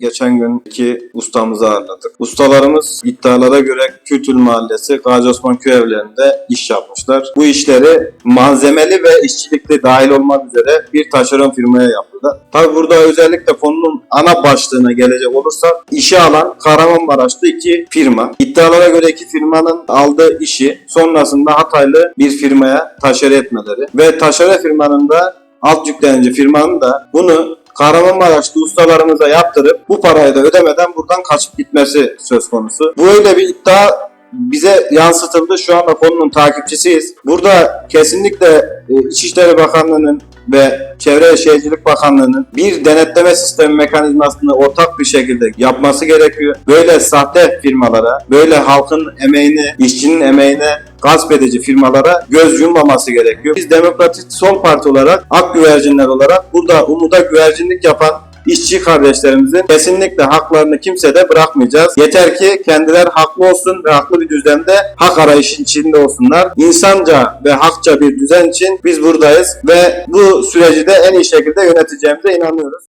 geçen günkü ustamızı ağırladık. Ustalarımız iddialara göre Kültür Mahallesi Gazi Osman Köy evlerinde iş yapmışlar. Bu işleri malzemeli ve işçilikli dahil olmak üzere bir taşeron firmaya yaptılar. Tabi burada özellikle konunun ana başlığına gelecek olursak işe alan Kahramanmaraşlı iki firma. İddialara göre iki firmanın aldığı işi sonrasında Hataylı bir firmaya taşere etmeleri ve taşere firmanın da alt yüklenici firmanın da bunu Kahramanmaraşlı ustalarımıza yaptırıp bu parayı da ödemeden buradan kaçıp gitmesi söz konusu. Böyle bir iddia bize yansıtıldı. Şu anda konunun takipçisiyiz. Burada kesinlikle e, İçişleri Bakanlığı'nın ve Çevre Şehircilik Bakanlığı'nın bir denetleme sistemi mekanizmasını ortak bir şekilde yapması gerekiyor. Böyle sahte firmalara, böyle halkın emeğini, işçinin emeğine gasp edici firmalara göz yummaması gerekiyor. Biz Demokratik Sol Parti olarak, ak güvercinler olarak burada umuda güvercinlik yapan işçi kardeşlerimizin kesinlikle haklarını kimsede bırakmayacağız. Yeter ki kendiler haklı olsun ve haklı bir düzende hak arayışı içinde olsunlar. İnsanca ve hakça bir düzen için biz buradayız ve bu süreci de en iyi şekilde yöneteceğimize inanıyoruz.